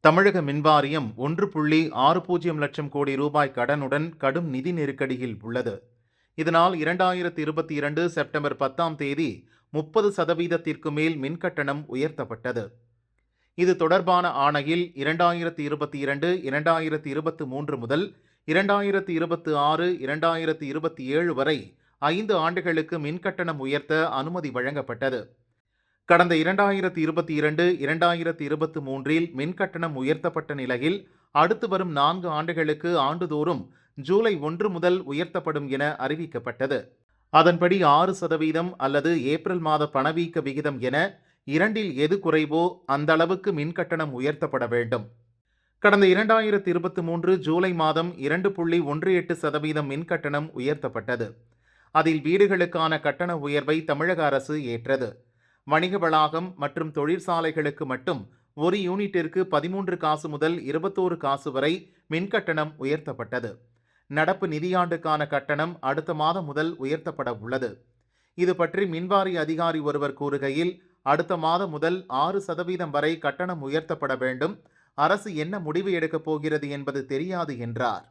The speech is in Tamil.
தமிழக மின்வாரியம் ஒன்று புள்ளி ஆறு பூஜ்ஜியம் லட்சம் கோடி ரூபாய் கடனுடன் கடும் நிதி நெருக்கடியில் உள்ளது. இதனால் இரண்டாயிரத்தி இருபத்தி இரண்டு செப்டம்பர் பத்தாம் தேதி முப்பது சதவீதத்திற்கு மேல் மின்கட்டணம் உயர்த்தப்பட்டது. இது தொடர்பான ஆணையில் இரண்டாயிரத்தி இருபத்தி இரண்டு இரண்டாயிரத்தி இருபத்தி மூன்று முதல் இரண்டாயிரத்தி இருபத்தி ஆறு இரண்டாயிரத்தி இருபத்தி ஏழு வரை ஐந்து ஆண்டுகளுக்கு மின்கட்டணம் உயர்த்த அனுமதி வழங்கப்பட்டது. கடந்த இரண்டாயிரத்தி இருபத்தி இரண்டு இரண்டாயிரத்தி இருபத்தி மூன்றில் மின்கட்டணம் உயர்த்தப்பட்ட நிலையில் அடுத்து வரும் நான்கு ஆண்டுகளுக்கு ஆண்டுதோறும் ஜூலை ஒன்று முதல் உயர்த்தப்படும் என அறிவிக்கப்பட்டது. அதன்படி ஆறு சதவீதம் அல்லது ஏப்ரல் மாத பணவீக்க விகிதம் என இரண்டில் எது குறைவோ அந்த அளவுக்கு மின்கட்டணம் உயர்த்தப்பட வேண்டும். கடந்த இரண்டாயிரத்தி இருபத்தி மூன்று ஜூலை மாதம் இரண்டு புள்ளி ஒன்று எட்டு சதவீதம் மின்கட்டணம் உயர்த்தப்பட்டது. அதில் வீடுகளுக்கான கட்டண உயர்வை தமிழக அரசு ஏற்றது. வணிக வளாகம் மற்றும் தொழிற்சாலைகளுக்கு மட்டும் ஒரு யூனிட்டிற்கு பதிமூன்று காசு முதல் இருபத்தோரு காசு வரை மின்கட்டணம் உயர்த்தப்பட்டது. நடப்பு நிதியாண்டுக்கான கட்டணம் அடுத்த மாதம் முதல் உயர்த்தப்பட உள்ளது. இது பற்றி மின்வாரி அதிகாரி ஒருவர் கூறுகையில் அடுத்த மாதம் முதல் ஆறு சதவீதம் வரை கட்டணம் உயர்த்தப்பட வேண்டும். அரசு என்ன முடிவு எடுக்கப் போகிறது என்பது தெரியாது என்றார்.